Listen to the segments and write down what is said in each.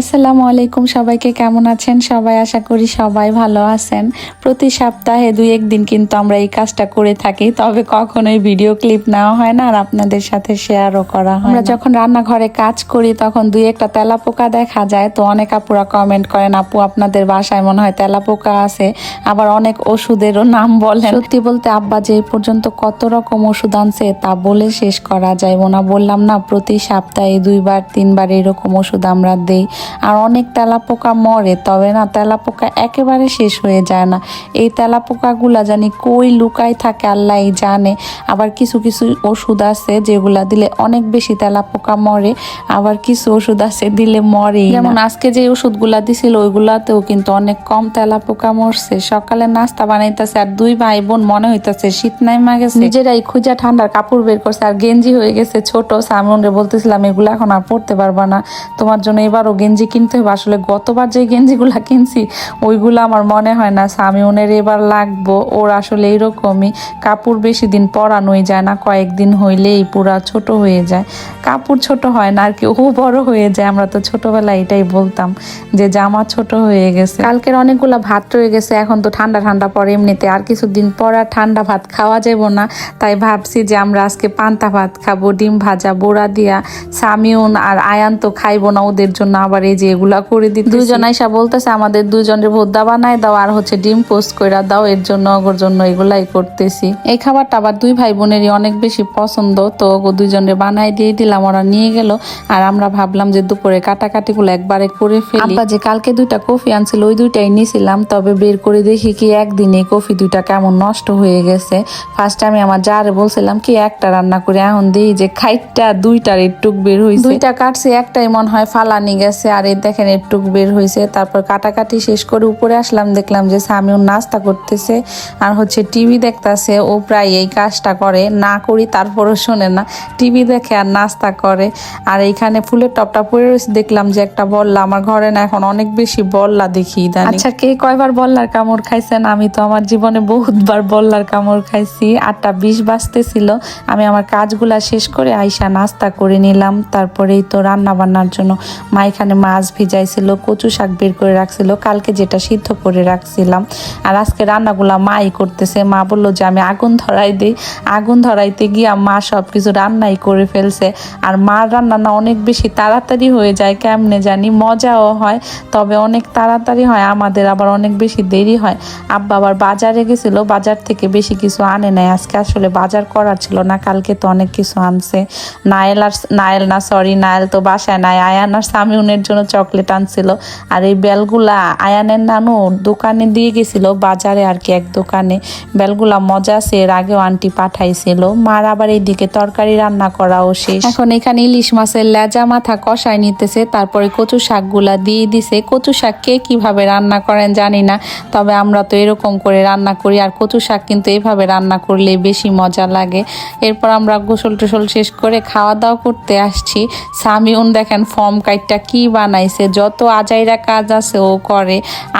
আসসালামু আলাইকুম সবাইকে কেমন আছেন? সবাই আশা করি সবাই ভালো আছেন। প্রতি সপ্তাহে দুই একদিন কিন্তু আমরা এই কাজটা করে থাকি তবে কখনোই ভিডিও ক্লিপ নেওয়া হয় না আর আপনাদের সাথে শেয়ারও করা হয় আমরা যখন রান্নাঘরে কাজ করি তখন দুই একটা তেলা পোকা দেখা যায়। তো অনেক আপুরা কমেন্ট করেন আপু আপনাদের বাসায় মনে হয় তেলা পোকা আছে। আবার অনেক ওষুধেরও নাম বলেন। সত্যি বলতে আব্বা যে এই পর্যন্ত কত রকম ওষুধ আনছে তা বলে শেষ করা যায় না বললাম না প্রতি সপ্তাহে দুইবার তিনবার এরকম ওষুধ আমরা দেই। আর অনেক তেলাপোকা মরে তবে না তেলাপোকা একেবারে শেষ হয়ে যায় না। এই তেলাপোকাগুলা জানি কই লুকাই থাকে আল্লাহ জানে। আবার কিছু কিছু ওষুধ আছে যেগুলা দিলে অনেক বেশি তেলাপোকা মরে আবার কিছু ওষুধ আছে দিলে মরে যেমন আজকে যে ওষুধগুলা দিছিল ওইগুলাতেও কিন্তু অনেক কম তেলাপোকা মরছে। সকালে নাস্তা বানাইতেছে আর দুই ভাই বোন মনে হইতেছে শীত নাইমা গেছে। নিজেরাই খুঁজা ঠান্ডার কাপড় বের করছে আর গেঞ্জি হয়ে গেছে ছোট। সামনে বলতেছিলাম এগুলো এখন আর পড়তে পারবা না। তোমার জন্য এবারও গেঞ্জি কিনতে হবে। আসলে গতবার যে গেঞ্জিগুলো কিনছি, ওইগুলো আমার মনে হয় না সামিউনের এবার লাগবো। ওর আসলে এইরকমই। কাপড় বেশি দিন পরানোই যায় না, কয়েকদিন হইলেই পুরা ছোট হয়ে যায়। কাপড় ছোট হয় না আর কি, ও বড় হয়ে যায়। আমরা তো ছোটবেলায় এটাই বলতাম যে জামা ছোট হয়ে গেছে। কালকের অনেকগুলো ভাত রয়ে গেছে, এখন তো ঠান্ডা ঠান্ডা পরে এমনিতে। আর কিছুদিন পর আর ঠান্ডা ভাত খাওয়া যাব না। তাই ভাবছি যে আমরা আজকে পান্তা ভাত খাব, ডিম ভাজা বোড়া দিয়া। সামিউন আর আয়ান তো খাইবো না, ওদের জন্য আবার এই যে এগুলা করে দিই দুজন আইসা বলতেছে আমাদের দুজনের ভোদ্দা বানায় দাও আর হচ্ছে ডিম পোস্ট করে দাও এর জন্য ওর জন্য এগুলাই করতেছি। এই খাবারটা আবার দুই ভাই বোনেরই অনেক বেশি পছন্দ তো ও দুজনের বানাই দিয়ে দিলাম ওরা নিয়ে গেল আর আমরা ভাবলাম যে দুপুরে কাটাকাটি গুলো একবারে করে ফেলি। যে কালকে দুইটা কফি আনছিল ওই দুইটাই নিয়েছিলাম তবে বের করে দেখি কি একদিনে কফি দুইটা কেমন নষ্ট হয়ে গেছে। ফার্স্ট আমি আমার যারে বলছিলাম কি একটা রান্না করে এখন দিই যে খাইটটা দুইটার একটু বের হয়েছে দুইটা কাটছে একটাই মনে হয় ফালানি গেছে আর এই দেখেন একটুক বের হয়েছে তারপর কাটাকাটি শেষ করে উপরে আসলাম, দেখলাম যে সামিউন নাস্তা করতেছে আর হচ্ছে টিভি দেখতাছে, ও প্রায় এই কাজটা করে। না করি তারপরও শোনে না। টিভি দেখে আর নাস্তা করে। আর এইখানে ফুলের টপটা পরে রয়েছে, দেখলাম যে একটা বল্লা। আমার ঘরে না এখন অনেক বেশি বল্লা দেখি। আচ্ছা কে কয়বার বল্লার কামড় খাইছেন? আমি তো আমার জীবনে বহুতবার বল্লার কামড় খাইছি। আটটা বিশ বাজতেছিল। আমি আমার কাজগুলা শেষ করে আইসা নাস্তা করে নিলাম। তারপরেই তো রান্না বান্নার জন্য মা এখানে মাছ ভিজাইছিল, কচু শাক বের করে রাখছিল, কালকে যেটা সিদ্ধ করে রাখছিলাম। আর আজকে রান্নাগুলা মাই করতেছে। মা বলল যে, আমি আগুন ধরাই দিই। আগুন ধরাইতে গিয়া মা সব কিছু রান্নাই করে ফেলছে। আর মার রান্না না অনেক বেশি তাড়াতাড়ি হয়ে যায়, কেমনে জানি? মজাও হয়, তবে অনেক তাড়াতাড়ি হয়। আমাদের আবার অনেক বেশি দেরি হয়। আব্বা আবার বাজারে গেছিল, বাজার থেকে বেশি কিছু আনে নাই। আজকে আসলে বাজার করার ছিল না, কালকে তো অনেক কিছু আনছে। নায়েল আর নায়েল না সরি নায়েল তো বাসায় নাই। আয়ান আর সামিউনের জন্য চকলেট আনছিল। আর এই বেলগুলা আয়ানের নানু দোকানে দিয়ে গেছিল, বাজারে আর কি এক দোকানে। বেলগুলা মজা আছে, এর আগেও আন্টি পাঠাইছিল। মার আবার এইদিকে তরকারি রান্না করাও শেষ। এখন এখানে ইলিশ মাছের লেজা মাথা কষায় নিতেছে, তারপরে কচু শাকগুলা দিয়ে দিছে। কচু শাক কে কীভাবে রান্না করেন জানি না, তবে আমরা তো এরকম করে রান্না করি, আর কচু শাক কিন্তু এইভাবে রান্না করলে বেশি মজা লাগে। এরপর আমরা গোসল টোসল শেষ করে খাওয়া দাওয়া করতে আসছি। সামিউন দেখেন ফর্ম কাইটটা কি বানাইছে যত আজাইরা কাজ আছে ও করে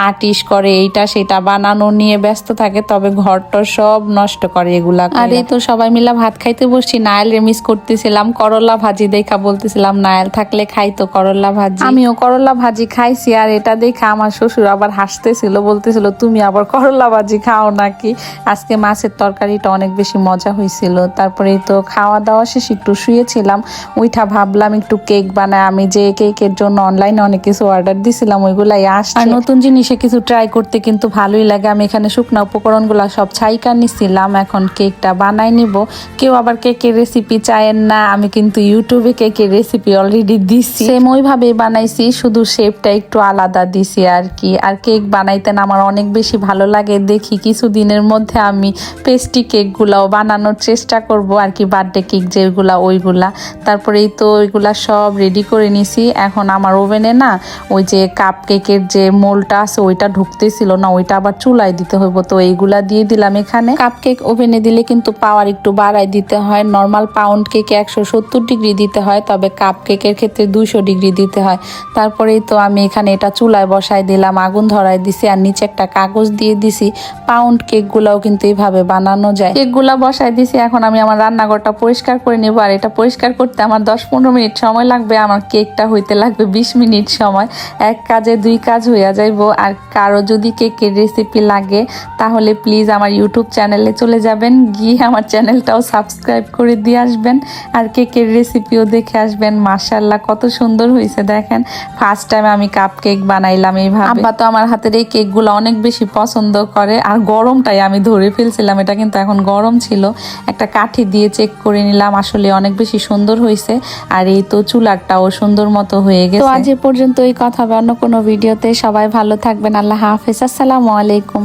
আর্টিস্ট করে এইটা সেটা বানানো নিয়ে ব্যস্ত থাকে তবে ঘরটা সব নষ্ট করে এগুলা আর এই তো সবাই মিলা ভাত খাইতে বসছি নায়াল মিস করতেছিলাম করলা ভাজি দেখা বলতেছিলাম নায়াল থাকলে খাইতো করলা ভাজি। আমিও করলা ভাজি খাইছি আর এটা দেখা আমার শ্বশুর আবার হাসতেছিল বলতেছিল তুমি আবার করলা ভাজি খাও নাকি? আজকে মাছের তরকারিটা অনেক বেশি মজা হয়েছিল তারপরে তো খাওয়া দাওয়া শেষ একটু শুয়েছিলাম ওইটা ভাবলাম একটু কেক বানায় আমি যে কেকের জন্য অনলাইনে অনেক কিছু অর্ডার দিছিলাম ওইগুলাই আসছে। আর নতুন জিনিসে কিছু ট্রাই করতে কিন্তু ভালোই লাগে। আমি এখানে শুকনো উপকরণগুলো সব ছাইকা নিছিলাম এখন কেকটা বানাই নিব। কেউ আবার কেকের রেসিপি চায়েন না আমি কিন্তু ইউটিউবে কেকের রেসিপি অলরেডি দিচ্ছি সেম ওইভাবেই বানাইছি শুধু শেপটা একটু আলাদা দিছি আর কি। আর কেক বানাইতে না আমার অনেক বেশি ভালো লাগে। দেখি কিছু দিনের মধ্যে আমি পেস্ট্রি কেকগুলাও বানানোর চেষ্টা করব আর কি বার্থডে কেক যেগুলা ওইগুলা। তারপরে এই তো ওইগুলা সব রেডি করে নিছি। এখন আমার ওভেনে না, ওই যে কাপ কেকের যে মোলটা আছে, ওইটা ঢুকতেছিল না, ওইটা আবার চুলায় দিতে হইব। তো এইগুলা দিয়ে দিলাম এখানে। কাপ কেক ওভেনে দিলে কিন্তু পাওয়ার একটু বাড়ায় দিতে হয়। নর্মাল পাউন্ড কেকে একশো সত্তর ডিগ্রি দিতে হয়, তবে কাপ কেকের ক্ষেত্রে দুইশো ডিগ্রি দিতে হয়। তারপরেই তো আমি এখানে এটা চুলায় বসাই দিলাম, আগুন ধরাই দিছি, আর নিচে একটা কাগজ দিয়ে দিছি। পাউন্ড কেকগুলাও কিন্তু এইভাবে বানানো যায়। কেকগুলা বসাই দিছি, এখন আমি আমার রান্নাঘরটা পরিষ্কার করে নেব। আর এটা পরিষ্কার করতে আমার দশ পনেরো মিনিট সময় লাগবে। আমার কেকটা হইতে লাগবে বিশ বিশ মিনিট সময়। এক কাজে দুই কাজ হইয়া যাইব। আর কারও যদি কেকের রেসিপি লাগে তাহলে প্লিজ আমার ইউটিউব চ্যানেলে চলে যাবেন। গিয়ে আমার চ্যানেলটাও সাবস্ক্রাইব করে দিয়ে আসবেন। আর কেকের রেসিপিও দেখে আসবেন। মাশাল্লাহ কত সুন্দর হয়েছে দেখেন। ফার্স্ট টাইম আমি কাপ কেক বানাইলাম এইভাবে। আব্বা তো আমার হাতের এই কেকগুলো অনেক বেশি পছন্দ করে। আর গরমটাই আমি ধরে ফেলছিলাম। এটা কিন্তু এখন গরম ছিল। একটা কাঠি দিয়ে চেক করে নিলাম। আসলে অনেক বেশি সুন্দর হয়েছে আর এই তো চুলারটাও সুন্দর মতো হয়ে গেছে। আজ এ পর্যন্ত এই কথা হবে অন্য কোনো ভিডিওতে। সবাই ভালো থাকবেন। আল্লাহ হাফেজ। আসসালামু আলাইকুম।